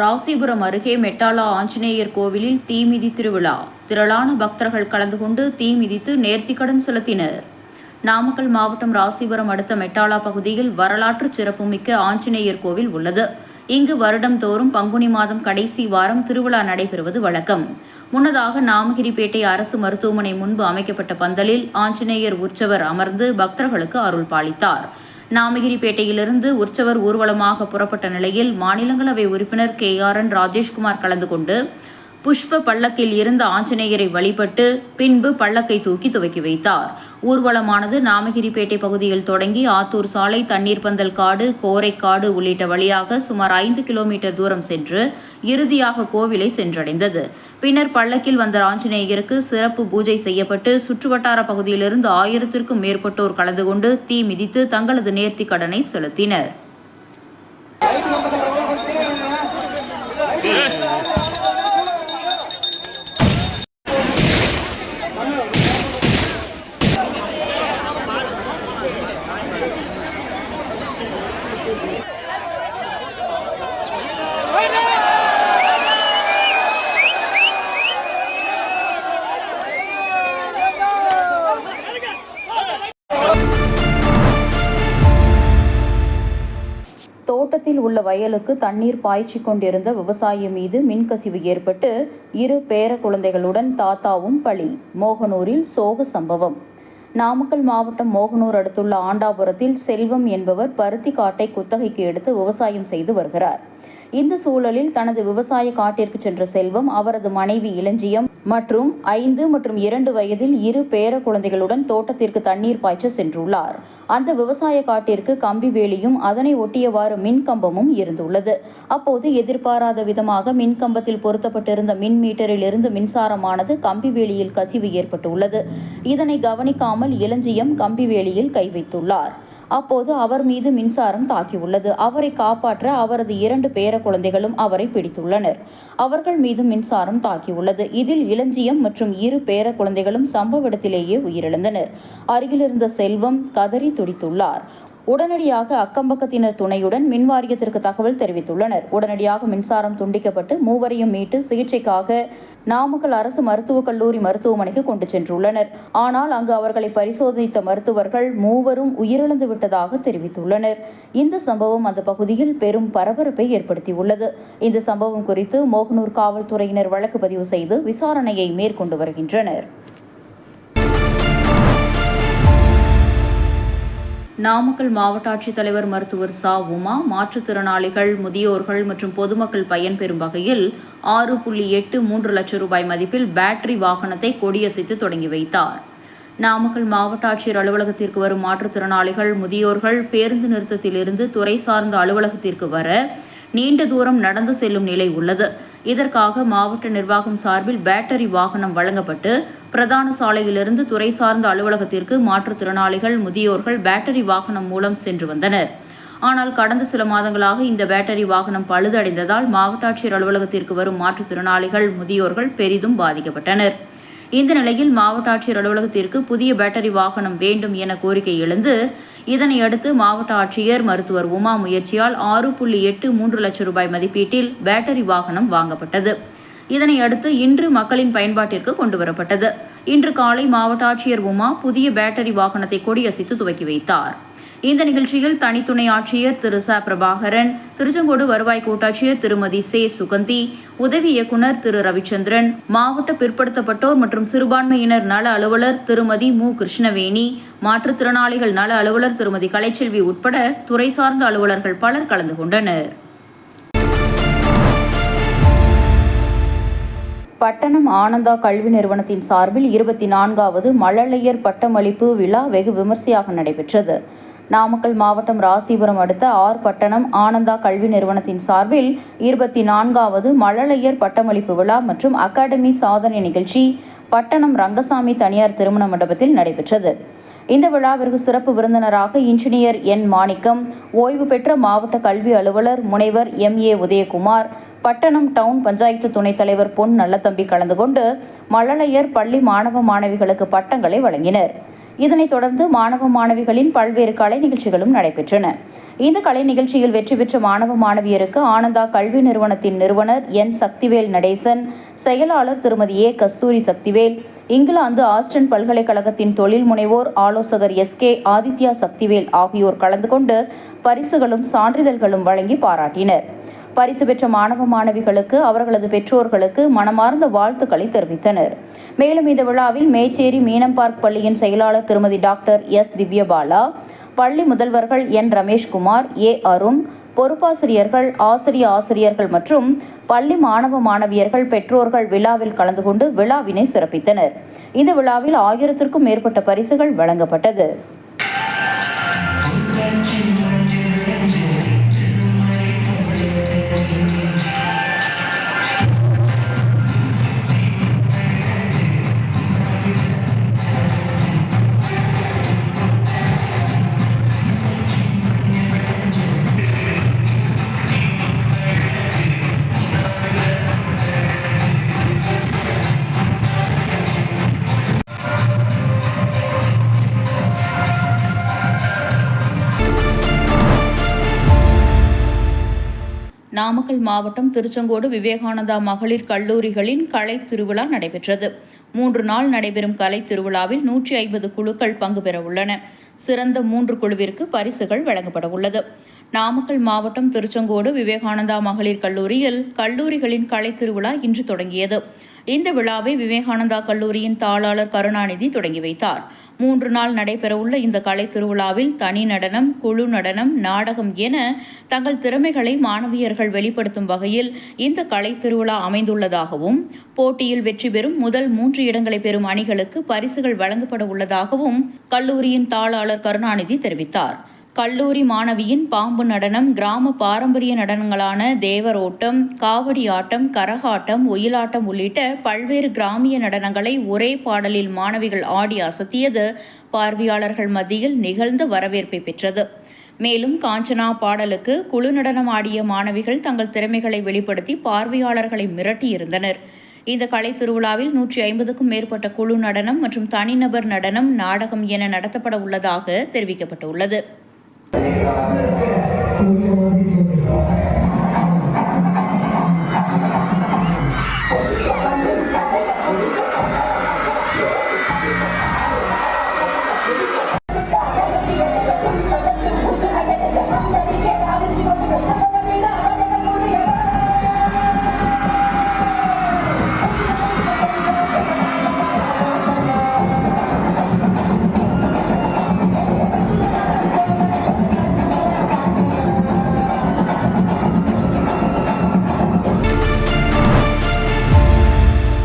ராசிபுரம் அருகே மெட்டாலா ஆஞ்சநேயர் கோவிலில் தீமிதி திருவிழா திரளான பக்தர்கள் கலந்து கொண்டு தீ மிதித்து நேர்த்திக்கடன் செலுத்தினர். நாமக்கல் மாவட்டம் ராசிபுரம் அடுத்த மெட்டாலா பகுதியில் வரலாற்று சிறப்புமிக்க ஆஞ்சநேயர் கோவில் உள்ளது. இங்கு வருடம்தோறும் பங்குனி மாதம் கடைசி வாரம் திருவிழா நடைபெறுவது வழக்கம். முன்னதாக நாமகிரிப்பேட்டை அரசு மருத்துவமனை முன்பு அமைக்கப்பட்ட பந்தலில் ஆஞ்சநேயர் உற்சவர் அமர்ந்து பக்தர்களுக்கு அருள் பாலித்தார். நாமகிரிப்பேட்டையிலிருந்து உற்சவர் ஊர்வலமாக புறப்பட்ட நிலையில் மாநிலங்களவை உறுப்பினர் கே ஆர் என் ராஜேஷ்குமார் கலந்து கொண்டு புஷ்ப பல்லக்கில் இருந்த ஆஞ்சநேயரை வழிபட்டு பின்பு பல்லக்கை தூக்கி துவக்கி வைத்தார். ஊர்வலமானது நாமகிரிப்பேட்டை பகுதியில் தொடங்கி ஆத்தூர் சாலை தண்ணீர் பந்தல் காடு கோரைக்காடு உள்ளிட்ட வழியாக சுமார் ஐந்து கிலோமீட்டர் தூரம் சென்று இறுதியாக கோவிலை சென்றடைந்தது. பின்னர் பல்லக்கில் வந்த ஆஞ்சநேயருக்கு சிறப்பு பூஜை செய்யப்பட்டு சுற்றுவட்டார பகுதியிலிருந்து ஆயிரத்திற்கும் மேற்பட்டோர் கலந்து கொண்டு தீ மிதித்து தங்களது நேர்த்தி கடனை செலுத்தினர். தோட்டத்தில் உள்ள வயலுக்கு தண்ணீர் பாய்ச்சி கொண்டிருந்த விவசாயி மீது மின்கசிவு ஏற்பட்டு இரு பேர குழந்தைகளுடன் தாத்தாவும் பலி. மோகனூரில் சோக சம்பவம். நாமக்கல் மாவட்டம் மோகனூர் அடுத்துள்ள ஆண்டாபுரத்தில் செல்வம் என்பவர் பருத்தி காட்டை குத்தகைக்கு எடுத்து விவசாயம் செய்து வருகிறார். இந்த சூழலில் தனது விவசாய காட்டிற்கு சென்ற செல்வம் அவரது மனைவி இளஞ்சியம் மற்றும் ஐந்து மற்றும் இரண்டு வயதில் இரு பேர குழந்தைகளுடன் தோட்டத்திற்கு தண்ணீர் பாய்ச்ச சென்றுள்ளார். அந்த விவசாய காட்டிற்கு கம்பி வேலியும் அதனை ஒட்டியவாறு மின்கம்பமும் இருந்துள்ளது. அப்போது எதிர்பாராத விதமாக மின்கம்பத்தில் பொருத்தப்பட்டிருந்த மின் மீட்டரில் இருந்து மின்சாரமானது கம்பி வேலியில் கசிவு ஏற்பட்டுள்ளது. இதனை கவனிக்காமல் இளஞ்சியம் கம்பி வேலியில் கை வைத்துள்ளார். அப்போது அவர் மீது மின்சாரம் தாக்கியுள்ளது. அவரை காப்பாற்ற அவரது இரண்டு பேர குழந்தைகளும் அவரை பிடித்துள்ளனர். அவர்கள் மீது மின்சாரம் தாக்கியுள்ளது. இதில் இளஞ்சியம் மற்றும் இரு பேர குழந்தைகளும் சம்பவ இடத்திலேயே உயிரிழந்தனர். அருகிலிருந்த செல்வம் கதறி துடித்துள்ளார். உடனடியாக அக்கம்பக்கத்தினர் துணையுடன் மின் வாரியத்திற்கு தகவல் தெரிவித்துள்ளனர். உடனடியாக மின்சாரம் துண்டிக்கப்பட்டு மூவரையும் மீட்டு சிகிச்சைக்காக நாமக்கல் அரசு மருத்துவக் கல்லூரி மருத்துவமனைக்கு கொண்டு சென்றுள்ளனர். ஆனால் அங்கு அவர்களை பரிசோதித்த மருத்துவர்கள் மூவரும் உயிரிழந்து விட்டதாக தெரிவித்துள்ளனர். இந்த சம்பவம் அந்த பகுதியில் பெரும் பரபரப்பை ஏற்படுத்தியுள்ளது. இந்த சம்பவம் குறித்து மோகனூர் காவல்துறையினர் வழக்கு பதிவு செய்து விசாரணையை மேற்கொண்டு வருகின்றனர். நாமக்கல் மாவட்ட ஆட்சித்தலைவர் மருத்துவர் சா. உமா மாற்றுத்திறனாளிகள் முதியோர்கள் மற்றும் பொதுமக்கள் பயன்பெறும் வகையில் ஆறு புள்ளி எட்டு மூன்று லட்சம் ரூபாய் மதிப்பில் பேட்டரி வாகனத்தை கொடியசைத்து தொடங்கி வைத்தார். நாமக்கல் மாவட்ட ஆட்சியர் அலுவலகத்திற்கு வரும் மாற்றுத்திறனாளிகள் முதியோர்கள் பேருந்து நிறுத்தத்திலிருந்து துறை சார்ந்த அலுவலகத்திற்கு வர நீண்ட தூரம் நடந்து செல்லும் நிலை உள்ளது. இதற்காக மாவட்ட நிர்வாகம் சார்பில் பேட்டரி வாகனம் வழங்கப்பட்டு பிரதான சாலையிலிருந்து துறை சார்ந்த அலுவலகத்திற்கு மாற்றுத்திறனாளிகள் முதியோர்கள் பேட்டரி வாகனம் மூலம் சென்று வந்தனர். ஆனால் கடந்த சில மாதங்களாக இந்த பேட்டரி வாகனம் பழுதடைந்ததால் மாவட்ட ஆட்சியர் அலுவலகத்திற்கு வரும் மாற்றுத்திறனாளிகள் முதியோர்கள் பெரிதும் பாதிக்கப்பட்டனர். இந்த நிலையில் மாவட்ட ஆட்சியர் அலுவலகத்திற்கு புதிய பேட்டரி வாகனம் வேண்டும் என கோரிக்கை எழுந்து இதனையடுத்து மாவட்ட ஆட்சியர் மருத்துவர் உமா முயற்சியால் ஆறு புள்ளி எட்டு மூன்று லட்சம் ரூபாய் மதிப்பீட்டில் பேட்டரி வாகனம் வாங்கப்பட்டது. இதனை அடுத்து இன்று மக்களின் பயன்பாட்டிற்கு கொண்டு வரப்பட்டது. இன்று காலை மாவட்ட ஆட்சியர் உமா புதிய பேட்டரி வாகனத்தை கொடியசைத்து துவக்கி வைத்தார். இந்த நிகழ்ச்சியில் தனித்துணை ஆட்சியர் திரு ச. பிரபாகரன் திருச்செங்கோடு வருவாய் கோட்டாட்சியர் திருமதி சே. சுகந்தி உதவி இயக்குநர் திரு. ரவிச்சந்திரன் மாவட்ட பிற்படுத்தப்பட்டோர் மற்றும் சிறுபான்மையினர் நல அலுவலர் திருமதி மு. கிருஷ்ணவேணி மாற்றுத்திறனாளிகள் நல அலுவலர் திருமதி கலைச்செல்வி உட்பட துறை சார்ந்த அலுவலர்கள் பலர் கலந்து கொண்டனர். பட்டணம் ஆனந்தா கல்வி நிறுவனத்தின் சார்பில் இருபத்தி நான்காவது மழலையர் பட்டமளிப்பு விழா வெகு விமர்சையாக நடைபெற்றது. நாமக்கல் மாவட்டம் ராசிபுரம் அடுத்த ஆர் பட்டணம் ஆனந்தா கல்வி நிறுவனத்தின் சார்பில் இருபத்தி நான்காவது மழலையர் பட்டமளிப்பு விழா மற்றும் அகாடமி சாதனை நிகழ்ச்சி பட்டணம் ரங்கசாமி தனியார் திருமண மண்டபத்தில் நடைபெற்றது. இந்த விழாவிற்கு சிறப்பு விருந்தினராக இன்ஜினியர் என். மாணிக்கம் ஓய்வு பெற்ற மாவட்ட கல்வி அலுவலர் முனைவர் எம். ஏ. உதயகுமார் பட்டணம் டவுன் பஞ்சாயத்து துணைத் தலைவர் பொன் நல்லத்தம்பி கலந்து கொண்டு மழலையர் பள்ளி மாணவ மாணவிகளுக்கு பட்டங்களை வழங்கினர். இதனைத் தொடர்ந்து மாணவ மாணவிகளின் பல்வேறு கலை நிகழ்ச்சிகளும் நடைபெற்றன. இந்த கலை நிகழ்ச்சியில் வெற்றி பெற்ற மாணவ மாணவியருக்கு ஆனந்தா கல்வி நிறுவனத்தின் நிறுவனர் என். சக்திவேல் நடேசன் செயலாளர் திருமதி A. Kasthuri Sakthivel England Aston பல்கலைக்கழகத்தின் தொழில் முனைவோர் ஆலோசகர் எஸ். கே. ஆதித்யா சக்திவேல் ஆகியோர் கலந்து கொண்டு பரிசுகளும் சான்றிதழ்களும் வழங்கி பாராட்டினர். பரிசு பெற்ற மாணவ மாணவிகளுக்கு அவர்களது பெற்றோர்களுக்கு மனமார்ந்த வாழ்த்துக்களை தெரிவித்தனர். மேலும் இந்த விழாவில் மேச்சேரி மீனம் பார்க் பள்ளியின் செயலாளர் திருமதி டாக்டர் எஸ். திவ்யபாலா பள்ளி முதல்வர்கள் என். ரமேஷ்குமார் ஏ. அருண் பொறுப்பாசிரியர்கள் ஆசிரிய ஆசிரியர்கள் மற்றும் பள்ளி மாணவ மாணவியர்கள் பெற்றோர்கள் விழாவில் கலந்து கொண்டு விழாவினை சிறப்பித்தனர். இந்த விழாவில் ஆயிரத்திற்கும் மேற்பட்ட பரிசுகள் வழங்கப்பட்டது. நாமக்கல் மாவட்டம் திருச்செங்கோடு விவேகானந்தா மகளிர் கல்லூரிகளின் கலை திருவிழா நடைபெற்றது. மூன்று நாள் நடைபெறும் கலை திருவிழாவில் நூற்றி ஐம்பது குழுக்கள் பங்கு பெற உள்ளன. சிறந்த மூன்று குழுவிற்கு பரிசுகள் வழங்கப்பட உள்ளது. நாமக்கல் மாவட்டம் திருச்செங்கோடு விவேகானந்தா மகளிர் கல்லூரியில் கல்லூரிகளின் கலை திருவிழா இன்று தொடங்கியது. இந்த விழாவை விவேகானந்தா கல்லூரியின் தாளாளர் கருணாநிதி தொடங்கி வைத்தார். மூன்று நாள் நடைபெறவுள்ள இந்த கலை திருவிழாவில் தனி நடனம் குழு நடனம் நாடகம் என தங்கள் திறமைகளை மாணவியர்கள் வெளிப்படுத்தும் வகையில் இந்த கலை திருவிழா அமைந்துள்ளதாகவும் போட்டியில் வெற்றி பெறும் முதல் மூன்று இடங்களை பெறும் அணிகளுக்கு பரிசுகள் வழங்கப்பட உள்ளதாகவும் கல்லூரியின் தாளாளர் கருணாநிதி தெரிவித்தார். கல்லூரி மாணவியின் பாம்பு நடனம் கிராம பாரம்பரிய நடனங்களான தேவரோட்டம் காவடி ஆட்டம் கரகாட்டம் ஒயிலாட்டம் உள்ளிட்ட பல்வேறு கிராமிய நடனங்களை ஒரே பாடலில் மாணவிகள் ஆடி அசத்தியது. பார்வையாளர்கள் மத்தியில் நிகழ்ந்த வரவேற்பை பெற்றது. மேலும் காஞ்சனா பாடலுக்கு குழு நடனம் ஆடிய மாணவிகள் தங்கள் திறமைகளை வெளிப்படுத்தி பார்வையாளர்களை மிரட்டியிருந்தனர் இந்த கலை திருவிழாவில் நூற்றி ஐம்பதுக்கும் மேற்பட்ட குழு நடனம் மற்றும் தனிநபர் நடனம் நாடகம் என நடத்தப்பட உள்ளதாக தெரிவிக்கப்பட்டுள்ளது. Thank you.